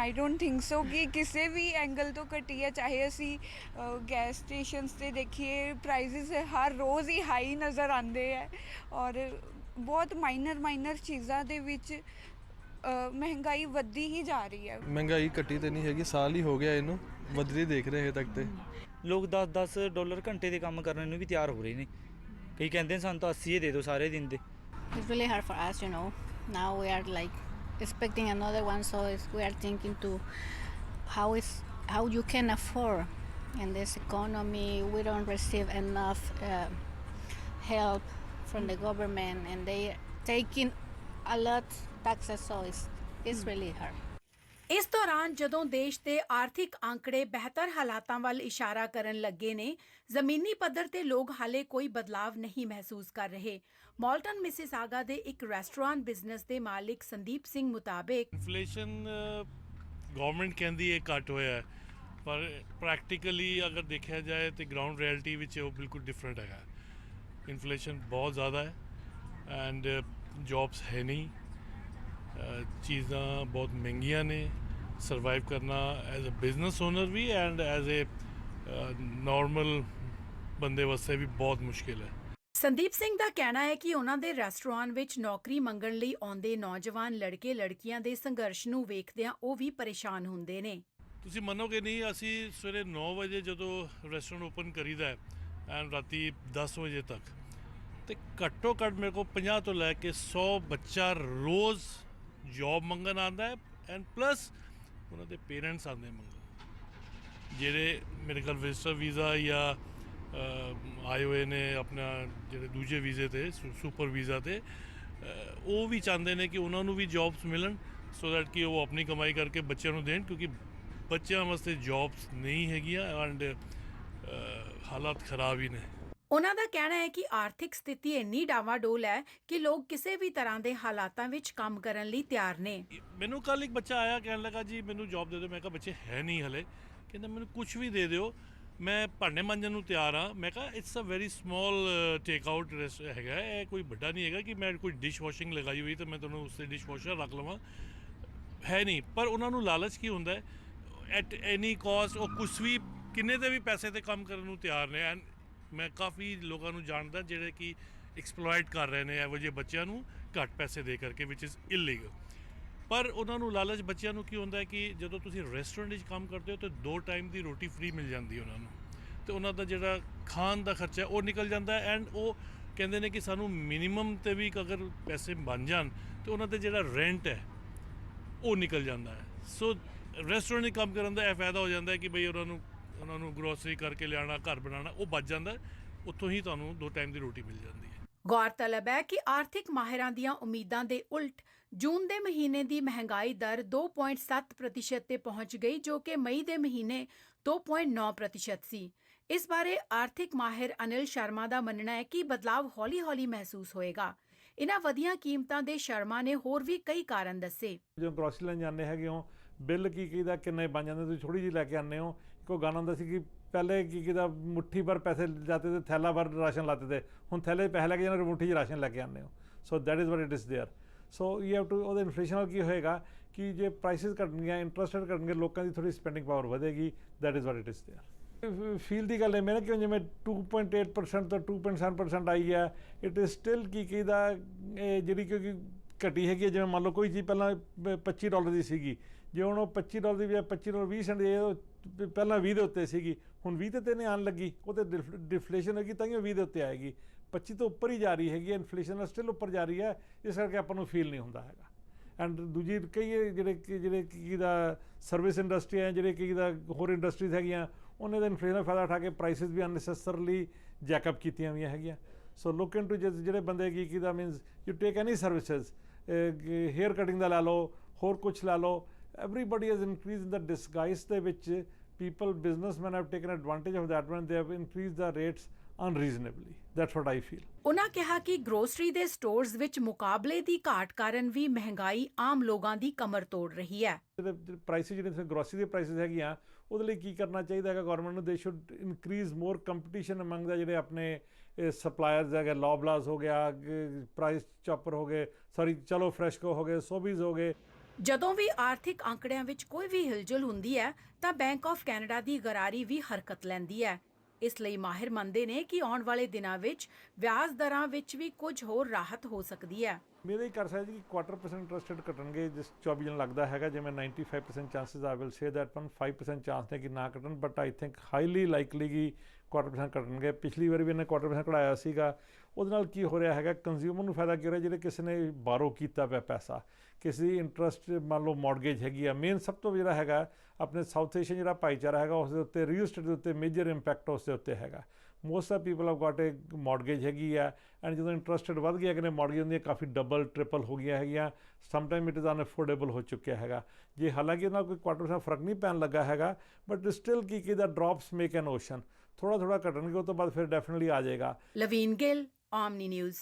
I don't think so ਕਿ ਕਿਸੇ ਵੀ angle ਤੋਂ ਘਟੀ ਹੈ ਚਾਹੇ ਅਸੀਂ ਗੈਸ ਸਟੇਸ਼ਨਸ ਤੇ ਦੇਖੀਏ ਪ੍ਰਾਈਸਿਸ ਹਰ ਰੋਜ਼ ਹੀ ਹਾਈ ਨਜ਼ਰ ਆਉਂਦੇ ਹੈ ਔਰ ਬਹੁਤ ਮਾਈਨਰ ਮਾਈਨਰ ਚੀਜ਼ਾਂ ਦੇ ਵਿੱਚ ਮਹਿੰਗਾਈ ਵੱਧਦੀ ਹੀ ਜਾ ਰਹੀ ਹੈ। ਮਹਿੰਗਾਈ ਘਟੀ ਤੇ ਨਹੀਂ ਹੈਗੀ ਸਾਲ ਹੀ ਹੋ ਗਿਆ ਇਹਨੂੰ ਵਧਦੀ ਦੇਖ ਰਹੇ ਹਜੇ ਤੱਕ ਤੇ। ਲੋਕ 10-10 ਡਾਲਰ ਘੰਟੇ ਦੇ ਕੰਮ ਕਰਨ ਨੂੰ ਵੀ ਤਿਆਰ ਹੋ ਰਹੇ ਨੇ। ਕਈ ਕਹਿੰਦੇ ਨੇ ਸਾਨੂੰ ਤਾਂ 80 ਹੀ ਦੇ ਦਿਓ ਸਾਰੇ ਦਿਨ ਦੇ। It's really hard for us, you know. Now we are like expecting another one, so it's, we are thinking to how is how you can afford in this economy. We don't receive enough uh, help from the government, and they taking a lot taxes, so it's it's really hard. ਇਸ ਦੌਰਾਨ ਜਦੋਂ ਦੇਸ਼ ਦੇ ਆਰਥਿਕ ਅੰਕੜੇ ਬਿਹਤਰ ਹਾਲਾਤਾਂ ਵੱਲ ਇਸ਼ਾਰਾ ਕਰਨ ਲੱਗੇ ਨੇ, ਜ਼ਮੀਨੀ ਪੱਧਰ ਤੇ ਲੋਕ ਹਾਲੇ ਕੋਈ ਬਦਲਾਵ ਨਹੀਂ ਮਹਿਸੂਸ ਕਰ ਰਹੇ। ਮਾਲਟਨ ਮਿਸਿਸਾਗਾ ਦੇ ਇੱਕ ਰੈਸਟੋਰੈਂਟ ਬਿਜ਼ਨਸ ਦੇ ਮਾਲਿਕ ਸੰਦੀਪ ਸਿੰਘ ਮੁਤਾਬਕ ਇਨਫਲੇਸ਼ਨ ਗਵਰਨਮੈਂਟ ਕਹਿੰਦੀ ਹੈ ਘੱਟ ਹੋਇਆ ਹੈ, ਪਰ ਪ੍ਰੈਕਟੀਕਲੀ ਅਗਰ ਦੇਖਿਆ ਜਾਏ ਤੇ ਗਰਾਊਂਡ ਰਿਐਲਿਟੀ ਵਿੱਚ ਉਹ ਬਿਲਕੁਲ ਡਿਫਰੈਂਟ ਹੈਗਾ। ਇਨਫਲੇਸ਼ਨ ਬਹੁਤ ਜ਼ਿਆਦਾ ਹੈ ਐਂਡ ਜੌਬਸ ਹੈ ਨਹੀਂ। ਚੀਜ਼ਾਂ ਬਹੁਤ ਮਹਿੰਗੀਆਂ ਨੇ ਸਰਵਾਈਵ ਕਰਨਾ ਐਜ਼ ਅ ਬਿਜ਼ਨਸ ਓਨਰ ਵੀ ਐਂਡ ਐਜ਼ ਅ ਨਾਰਮਲ ਬੰਦੇ ਵਾਸਤੇ ਵੀ ਬਹੁਤ ਮੁਸ਼ਕਿਲ ਹੈ। ਸੰਦੀਪ ਸਿੰਘ ਦਾ ਕਹਿਣਾ ਹੈ ਕਿ ਉਹਨਾਂ ਦੇ ਰੈਸਟੋਰੈਂਟ ਵਿੱਚ ਨੌਕਰੀ ਮੰਗਣ ਲਈ ਆਉਂਦੇ ਨੌਜਵਾਨ ਲੜਕੇ ਲੜਕੀਆਂ ਦੇ ਸੰਘਰਸ਼ ਨੂੰ ਵੇਖਦਿਆਂ ਉਹ ਵੀ ਪਰੇਸ਼ਾਨ ਹੁੰਦੇ ਨੇ। ਤੁਸੀਂ ਮੰਨੋਗੇ ਨਹੀਂ ਅਸੀਂ ਸਵੇਰੇ 9 ਵਜੇ ਜਦੋਂ ਰੈਸਟੋਰੈਂਟ ਓਪਨ ਕਰੀਦਾ ਹੈ ਐਂਡ ਰਾਤੀ 10 ਵਜੇ ਤੱਕ ਤੇ ਘੱਟੋ ਘੱਟ ਮੇਰੇ ਕੋਲ 50 ਤੋਂ ਲੈ ਕੇ 100 ਬੱਚਾ ਰੋਜ਼ ਜੌਬ ਮੰਗਣ ਆਉਂਦਾ ਹੈ ਐਂਡ ਪਲੱਸ ਉਹਨਾਂ ਦੇ ਪੇਰੈਂਟਸ ਆਉਂਦੇ ਮੰਗਣ। ਜਿਹੜੇ ਮੇਰੇ ਕੋਲ ਵਿਜ਼ਟਰ ਵੀਜ਼ਾ ਜਾਂ ਆਏ ਹੋਏ ਨੇ ਆਪਣਾ ਜਿਹੜੇ ਦੂਜੇ ਵੀਜ਼ੇ ਤੇ ਸੁਪਰ ਵੀਜ਼ਾ ਤੇ ਉਹ ਵੀ ਚਾਹੁੰਦੇ ਨੇ ਕਿ ਉਹਨਾਂ ਨੂੰ ਵੀ ਜੌਬਸ ਮਿਲਣ ਸੋ ਦੈਟ ਕਿ ਉਹ ਆਪਣੀ ਕਮਾਈ ਕਰਕੇ ਬੱਚਿਆਂ ਨੂੰ ਦੇਣ ਕਿਉਂਕਿ ਬੱਚਿਆਂ ਵਾਸਤੇ ਜੌਬਸ ਨਹੀਂ ਹੈਗੀਆਂ ਐਂਡ ਹਾਲਾਤ ਖਰਾਬ ਹੀ ਨੇ। ਉਹਨਾਂ ਦਾ ਕਹਿਣਾ ਹੈ ਕਿ ਆਰਥਿਕ ਸਥਿਤੀ ਇੰਨੀ ਡਾਵਾਡੋਲ ਹੈ ਕਿ ਲੋਕ ਕਿਸੇ ਵੀ ਤਰ੍ਹਾਂ ਦੇ ਹਾਲਾਤਾਂ ਵਿੱਚ ਕੰਮ ਕਰਨ ਲਈ ਤਿਆਰ ਨੇ। ਮੈਨੂੰ ਕੱਲ ਇੱਕ ਬੱਚਾ ਆਇਆ, ਕਹਿਣ ਲੱਗਾ, ਜੀ, ਮੈਨੂੰ ਜੌਬ ਦੇ ਦਿਓ। ਮੈਂ ਕਿਹਾ, ਬੱਚੇ ਹੈ ਨਹੀਂ ਹਲੇ। ਕਹਿੰਦਾ, ਮੈਨੂੰ ਕੁਝ ਵੀ ਦੇ ਦਿਓ। ਮੈਂ ਭਾਂਡੇ ਮਾਂਜਣ ਨੂੰ ਤਿਆਰ ਆ ਮੈਂ ਕਿਹਾ it's a very small take out ਹੈਗਾ। ਇਹ ਕੋਈ ਵੱਡਾ ਨਹੀਂ ਹੈਗਾ ਕਿ ਮੈਂ ਕੋਈ ਡਿਸ਼ ਵਾਸ਼ਿੰਗ ਲਗਾਈ ਹੋਈ ਤਾਂ ਮੈਂ ਤੁਹਾਨੂੰ ਉਸ ਤੇ ਡਿਸ਼ ਵਾਸ਼ਰ ਰੱਖ ਲਵਾਂ। ਹੈ ਨਹੀਂ। ਪਰ ਉਹਨਾਂ ਨੂੰ ਲਾਲਚ ਕੀ ਹੁੰਦਾ ਹੈ? ਐਟ ਐਨੀ ਕਾਸਟ ਉਹ ਕੁਝ ਵੀ, ਕਿੰਨੇ ਦੇ ਵੀ ਪੈਸੇ ਤੇ ਕੰਮ ਕਰਨ ਨੂੰ ਤਿਆਰ ਨੇ। ਐਂਡ ਮੈਂ ਕਾਫੀ ਲੋਕਾਂ ਨੂੰ ਜਾਣਦਾ ਜਿਹੜੇ ਕਿ ਐਕਸਪਲੋਇਟ ਕਰ ਰਹੇ ਨੇ ਇਹੋ ਜਿਹੇ ਬੱਚਿਆਂ ਨੂੰ ਘੱਟ ਪੈਸੇ ਦੇ ਕਰਕੇ ਵਿਚ ਇਜ਼ ਇਲੀਗਲ ਪਰ ਉਹਨਾਂ ਨੂੰ ਲਾਲਚ ਬੱਚਿਆਂ ਨੂੰ ਕੀ ਹੁੰਦਾ ਹੈ ਕਿ ਜਦੋਂ ਤੁਸੀਂ ਰੈਸਟੋਰੈਂਟ ਵਿੱਚ ਕੰਮ ਕਰਦੇ ਹੋ ਤਾਂ ਦੋ ਟਾਈਮ ਦੀ ਰੋਟੀ ਫ੍ਰੀ ਮਿਲ ਜਾਂਦੀ ਉਹਨਾਂ ਨੂੰ। ਤੇ ਉਹਨਾਂ ਦਾ ਜਿਹੜਾ ਖਾਣ ਦਾ ਖਰਚਾ ਉਹ ਨਿਕਲ ਜਾਂਦਾ ਹੈ ਐਂਡ ਉਹ ਕਹਿੰਦੇ ਨੇ ਕਿ ਸਾਨੂੰ ਮਿਨੀਮਮ ਤੇ ਵੀ ਅਗਰ ਪੈਸੇ ਬਣ ਜਾਣ ਤੇ ਉਹਨਾਂ ਤੇ ਜਿਹੜਾ ਰੈਂਟ ਹੈ ਉਹ ਨਿਕਲ ਜਾਂਦਾ ਹੈ। ਸੋ ਰੈਸਟੋਰੈਂਟ 'ਚ ਕੰਮ ਕਰਨ ਦਾ ਇਹ ਫਾਇਦਾ ਹੋ ਜਾਂਦਾ ਹੈ ਕਿ ਬਈ ਉਹਨਾਂ ਨੂੰ ਉਹਨਾਂ ਨੂੰ ਗਰੋਸਰੀ ਕਰਕੇ ਲਿਆਉਣਾ ਘਰ ਬਣਾਉਣਾ ਉਹ ਬਚ ਜਾਂਦਾ। ਉੱਥੋਂ ਹੀ ਤੁਹਾਨੂੰ ਦੋ ਟਾਈਮ ਦੀ ਰੋਟੀ ਮਿਲ ਜਾਂਦੀ ਹੈ। ਗੌਰਤਲਬ ਹੈ ਕਿ ਆਰਥਿਕ ਮਾਹਿਰਾਂ ਦੀਆਂ ਉਮੀਦਾਂ ਦੇ ਉਲਟ ਜੂਨ ਦੇ ਮਹੀਨੇ ਦੀ ਮਹਿੰਗਾਈ ਦਰ 2.7% ਤੇ ਪਹੁੰਚ ਗਈ ਜੋ ਕਿ ਮਈ ਦੇ ਮਹੀਨੇ 2.9% ਸੀ। ਇਸ ਬਾਰੇ ਆਰਥਿਕ ਮਾਹਿਰ ਅਨਿਲ ਸ਼ਰਮਾ ਦਾ ਮੰਨਣਾ ਹੈ ਕਿ ਬਦਲਾਵ ਹੌਲੀ-ਹੌਲੀ ਮਹਿਸੂਸ ਹੋਏਗਾ। ਇਨ੍ਹਾਂ ਵਧੀਆਂ ਕੀਮਤਾਂ ਦੇ ਸ਼ਰਮਾ ਨੇ ਹੋਰ ਵੀ ਕਈ ਕਾਰਨ ਦੱਸੇ। ਜਦੋਂ ਗਰੋਸਰੀ ਲੈਣ ਜਾਂਦੇ ਹੈਗੇ ਹੋ ਬਿੱਲ ਕੀ ਕੀਦਾ ਕਿੰਨੇ ਬਣ ਜਾਂਦੇ ਤੁਸੀਂ ਥੋੜੀ ਜਿਹੀ ਲੈ ਕੇ ਆਉਂਦੇ ਹੋ ਕੋਈ ਗਾਣਾ ਹੁੰਦਾ ਸੀ ਕਿ ਪਹਿਲੇ ਕੀ ਕੀਦਾ ਮੁੱਠੀ ਭਰ ਪੈਸੇ ਜਾਤੇ ਤੇ ਥੈਲਾ ਭਰ ਰਾਸ਼ਨ ਲਾਤੇ ਤੇ ਹੁਣ ਥੈਲੇ 'ਚ ਪੈਸੇ ਲੈ ਕੇ ਜਾਂਦੇ ਮੁੱਠੀ 'ਚ ਰਾਸ਼ਨ ਲੈ ਕੇ ਆਉਂਦੇ ਹੋ so that is what it is there so you have to ਉਹਦੇ ਇਨਫਲੇਸ਼ਨ ਨਾਲ ਕੀ ਹੋਏਗਾ ਕਿ ਜੇ ਪ੍ਰਾਈਸਿਸ ਘਟਣਗੀਆਂ ਇੰਟਰਸਟ ਰੇਟ ਘਟਣਗੇ ਲੋਕਾਂ ਦੀ ਥੋੜੀ ਸਪੈਂਡਿੰਗ ਪਾਵਰ ਵਧੇਗੀ that is what it is there feel ਦੀ ਗੱਲ ਹੈ ਮੇਰੇ ਕਿਉਂ ਜਿਵੇਂ 2.8% ਤੋਂ 2.7% ਆਈ ਹੈ ਇਟ ਇਜ਼ ਸਟਿਲ ਕੀ ਕੀਦਾ ਇਹ ਜਿਹੜੀ ਕਿਉਂਕਿ ਘਟੀ ਹੈਗੀ ਹੈ, ਜਿਵੇਂ ਮੰਨ ਲਓ ਕੋਈ ਚੀਜ਼ ਪਹਿਲਾਂ ਪ- 25 ਡਾਲਰ ਦੀ ਸੀਗੀ ਜੇ ਹੁਣ ਉਹ 25 ਡਾਲਰ ਦੀ ਬਜਾਏ 25 ਡਾਲਰ 20 ਸੈਂਟ ਦੀ ਪਹਿਲਾਂ 20 ਦੇ ਉੱਤੇ ਸੀਗੀ ਹੁਣ 20 ਤੇ ਤੇ ਨਹੀਂ ਆਉਣ ਲੱਗੀ ਉਹ ਤੇ ਡਿਫਲੇਸ਼ਨ ਹੈਗੀ ਤਾਂ ਹੀ ਉਹ 20 ਦੇ ਉੱਤੇ ਆਏਗੀ। 25 ਤੋਂ ਉੱਪਰ ਹੀ ਜਾ ਰਹੀ ਹੈਗੀ ਇਨਫਲੇਸ਼ਨ ਨਾਲ ਸਟਿਲ ਉੱਪਰ ਜਾ ਰਹੀ ਹੈ ਇਸ ਕਰਕੇ ਆਪਾਂ ਨੂੰ ਫੀਲ ਨਹੀਂ ਹੁੰਦਾ ਹੈਗਾ। ਐਂਡ ਦੂਜੀ ਕਈ ਜਿਹੜੇ ਕਿ- ਜਿਹੜੇ ਕੀ ਦਾ ਸਰਵਿਸ ਇੰਡਸਟਰੀ ਹੈ ਜਿਹੜੇ ਕੀ ਦਾ ਹੋਰ ਇੰਡਸਟਰੀਜ਼ ਹੈਗੀਆਂ ਉਹਨਾਂ ਦਾ ਇਨਫਲੇਸ਼ਨ ਦਾ ਫਾਇਦਾ ਉਠਾ ਕੇ ਪ੍ਰਾਈਸਿਸ ਵੀ ਅਨਨੈਸੈਸਰਲੀ ਜੈਕਅਪ ਕੀਤੀਆਂ ਹੋਈਆਂ ਹੈਗੀਆਂ। ਸੋ ਲੁੱਕ ਇਨਟੂ ਜਿਹੜੇ ਬੰਦੇ ਕੀ ਕੀ ਦਾ means you take any services hair cutting ਦਾ ਲੈ ਲਓ ਹੋਰ ਕੁਝ ਲੈ ਲਓ everybody has increased in the disguise ਦੇ ਵਿੱਚ people businessmen have taken advantage of that when they have increased the rates unreasonably that's what i feel ਉਨ੍ਹਾਂ ਕਿਹਾ ਕਿ ਗਰੋਸਰੀ ਦੇ ਸਟੋਰਜ਼ ਵਿੱਚ ਮੁਕਾਬਲੇ ਦੀ ਘਾਟ ਕਾਰਨ ਵੀ ਮਹਿੰਗਾਈ ਆਮ ਲੋਕਾਂ ਦੀ ਕਮਰ ਤੋੜ ਰਹੀ ਹੈ ਜਿਹੜੇ ਪ੍ਰਾਈਸਿਸ ਜਿਹੜੇ ਗਰੋਸਰੀ ਦੇ ਪ੍ਰਾਈਸਿਸ ਹੈਗੀਆਂ ਉਹਦੇ ਲਈ ਕੀ ਕਰਨਾ ਚਾਹੀਦਾ ਹੈਗਾ? ਗਵਰਨਮੈਂਟ ਨੂੰ they should increase more competition among the ਜਿਹੜੇ ਆਪਣੇ ਸਪਲਾਇਰਸ ਹੈਗੇ ਲੌਬਲਾਸ ਹੋ ਗਿਆ ਪ੍ਰਾਈਸ ਚੌਪਰ ਹੋ ਗਏ ਸੌਰੀ ਚਲੋ ਫਰੈਸ਼ਕੋ ਹੋ ਗਏ ਸੋਬੀਜ਼ ਹੋ ਗਏ। ਜਦੋਂ ਵੀ ਆਰਥਿਕ ਅੰਕੜਿਆਂ ਵਿੱਚ ਕੋਈ ਵੀ ਹਿਲਜੁਲ ਹੁੰਦੀ ਹੈ, ਤਾਂ ਬੈਂਕ ਆਫ ਕੈਨੇਡਾ ਦੀ ਗਰਾਰੀ ਵੀ ਹਰਕਤ ਲੈਂਦੀ ਹੈ। ਇਸ ਲਈ ਮਾਹਿਰ ਮੰਨਦੇ ਨੇ ਕਿ ਆਉਣ ਵਾਲੇ ਦਿਨਾਂ ਵਿੱਚ ਵਿਆਜ ਦਰਾਂ ਵਿੱਚ ਵੀ ਕੁਝ ਹੋਰ ਰਾਹਤ ਹੋ ਸਕਦੀ ਹੈ। ਮੇਰਾ ਹੀ ਕਰ ਸਕਦਾ ਜੀ ਕਿ ਕੁਆਟਰ ਪਰਸੈਂਟ ਇੰਟਰਸਟ ਕੱਟਣਗੇ ਘਟਣਗੇ, ਜਿਸ 24 ਜਨ ਲੱਗਦਾ ਹੈਗਾ, ਜਿਵੇਂ 95% chances I will say that 5% chance ਨੇ ਕਿ ਨਾ ਕੱਟਣ but I think highly likely ਕਿ ਕੁਆਟਰ ਪਰਸੈਂਟ ਕੱਟਣਗੇ ਪਿਛਲੀ ਵਾਰ ਵੀ ਇਹਨੇ ਕੁਆਟਰ ਪਰਸੈਂਟ ਕਢਾਇਆ ਸੀਗਾ। ਉਹਦੇ ਨਾਲ ਕੀ ਹੋ ਰਿਹਾ ਹੈਗਾ ਕੰਜ਼ਿਊਮਰ ਨੂੰ ਫਾਇਦਾ ਕੀ ਹੋ ਰਿਹਾ, ਜਿਹੜੇ ਕਿਸੇ ਨੇ ਬਾਰੋ ਕੀਤਾ ਪਿਆ ਪੈਸਾ। ਕਿਸੇ ਦੀ ਇੰਟਰਸਟ ਮੰਨ ਲਓ ਮਾਰਗੇਜ ਹੈਗੀ ਆ ਮੇਨ ਸਭ ਤੋਂ ਜਿਹੜਾ ਹੈਗਾ, ਆਪਣੇ ਸਾਊਥ ਏਸ਼ੀਅਨ ਜਿਹੜਾ ਭਾਈਚਾਰਾ ਹੈਗਾ ਉਸ ਦੇ ਉੱਤੇ ਰੀਅਲ ਸਟੇਟ ਦੇ ਉੱਤੇ ਮੇਜਰ ਇੰਪੈਕਟ ਉਸ ਦੇ ਉੱਤੇ ਹੈਗਾ। Most of people have got a mortgage ਹੈਗੀ ਆ ਐਂਡ ਜਦੋਂ ਇੰਟਰਸਟ ਰੇਟ ਵੱਧ ਗਿਆ ਕਿ ਨੇ ਮਾਰਗੇਜ ਹੁੰਦੀ ਹੈ, ਕਾਫੀ ਡਬਲ ਟ੍ਰਿਪਲ ਹੋ ਗਿਆ ਹੈਗੀਆਂ some time it is unaffordable ਹੋ ਚੁੱਕਿਆ ਹੈਗਾ। ਜੇ ਹਾਲਾਂਕਿ ਇਹਨਾਂ ਕੋਈ ਕੁਆਟਰ ਪਰਸੈਂਟ ਫ਼ਰਕ ਨਹੀਂ ਪੈਣ ਲੱਗਾ ਹੈਗਾ ਬਟ ਸਟਿਲ ਕੀ ਕੀ ਦਾ ਡ੍ਰੌਪਸ ਮੇਕ ਐਨ ਓਸ਼ਨ ਥੋੜਾ ਥੋੜਾ ਘਟਣਗੇ, ਉਹ ਤੋਂ ਬਾਅਦ ਫਿਰ ਡੈਫੀਨਿਟਲੀ ਆ ਜਾਏਗਾ। ਲਵੀਨ ਗਿੱਲ ਆਮਨੀ ਨਿਊਜ਼